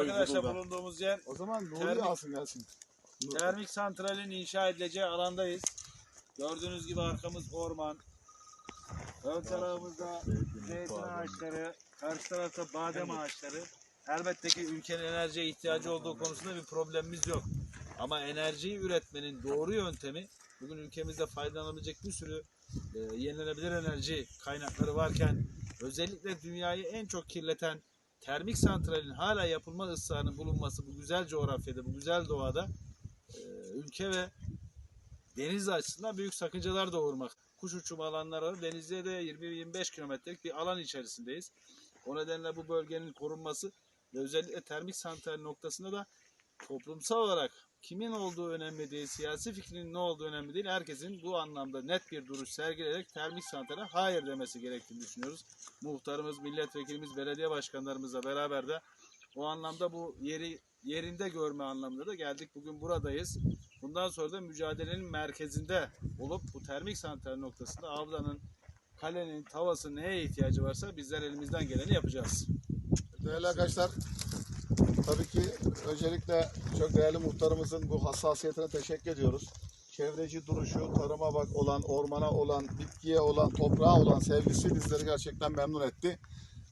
arkadaşlar bulunduğumuz yer O zaman Nuri Termik- alsın gelsin. termik santralin inşa edileceği alandayız. Gördüğünüz gibi arkamız orman. Ön tarafımızda zeytin ağaçları, karşı tarafta badem ağaçları. Elbette ki ülkenin enerjiye ihtiyacı olduğu konusunda bir problemimiz yok. Ama enerjiyi üretmenin doğru yöntemi bugün ülkemizde faydalanabilecek bir sürü e, yenilenebilir enerji kaynakları varken özellikle dünyayı en çok kirleten termik santralin hala yapılma ısrarının bulunması bu güzel coğrafyada, bu güzel doğada e, ülke ve deniz açısından büyük sakıncalar doğurmak. Kuş uçum alanları. Denizde de 20-25 kilometrelik bir alan içerisindeyiz. O nedenle bu bölgenin korunması ve özellikle termik santral noktasında da toplumsal olarak kimin olduğu önemli değil, siyasi fikrinin ne olduğu önemli değil. Herkesin bu anlamda net bir duruş sergileyerek termik santrale hayır demesi gerektiğini düşünüyoruz. Muhtarımız, milletvekilimiz, belediye başkanlarımızla beraber de o anlamda bu yeri yerinde görme anlamında da geldik. Bugün buradayız. Bundan sonra da mücadelenin merkezinde olup bu termik santral noktasında avlanın, kalenin, tavası neye ihtiyacı varsa bizler elimizden geleni yapacağız. Değerli arkadaşlar, tabii ki öncelikle çok değerli muhtarımızın bu hassasiyetine teşekkür ediyoruz. Çevreci duruşu, tarıma bak olan, ormana olan, bitkiye olan, toprağa olan sevgisi bizleri gerçekten memnun etti.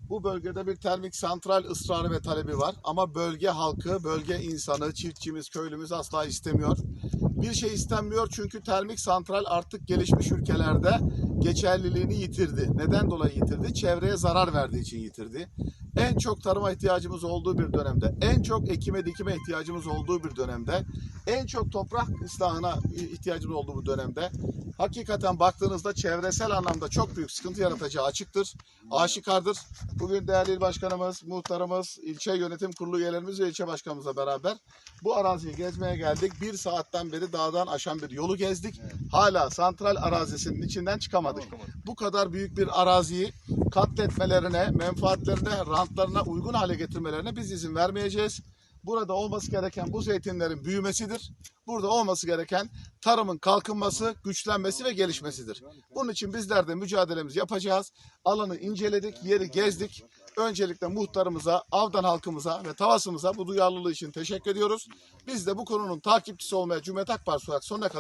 Bu bölgede bir termik santral ısrarı ve talebi var ama bölge halkı, bölge insanı, çiftçimiz, köylümüz asla istemiyor. Bir şey istenmiyor çünkü termik santral artık gelişmiş ülkelerde geçerliliğini yitirdi. Neden dolayı yitirdi? Çevreye zarar verdiği için yitirdi. En çok tarıma ihtiyacımız olduğu bir dönemde, en çok ekime dikime ihtiyacımız olduğu bir dönemde, en çok toprak ıslahına ihtiyacımız olduğu bu dönemde hakikaten baktığınızda çevresel anlamda çok büyük sıkıntı yaratacağı açıktır, aşikardır. Bugün değerli il başkanımız, muhtarımız, ilçe yönetim kurulu üyelerimiz ve ilçe başkanımızla beraber bu araziyi gezmeye geldik. Bir saatten beri dağdan aşan bir yolu gezdik. Hala santral arazisinin içinden çıkamadık. Bu kadar büyük bir araziyi katletmelerine, menfaatlerine, rantlarına uygun hale getirmelerine biz izin vermeyeceğiz. Burada olması gereken bu zeytinlerin büyümesidir. Burada olması gereken tarımın kalkınması, güçlenmesi ve gelişmesidir. Bunun için bizler de mücadelemizi yapacağız. Alanı inceledik, yeri gezdik. Öncelikle muhtarımıza, Avdan halkımıza ve Tavasımıza bu duyarlılığı için teşekkür ediyoruz. Biz de bu konunun takipçisi olmaya Cumhuriyet Halk Partisi olarak sonuna kadar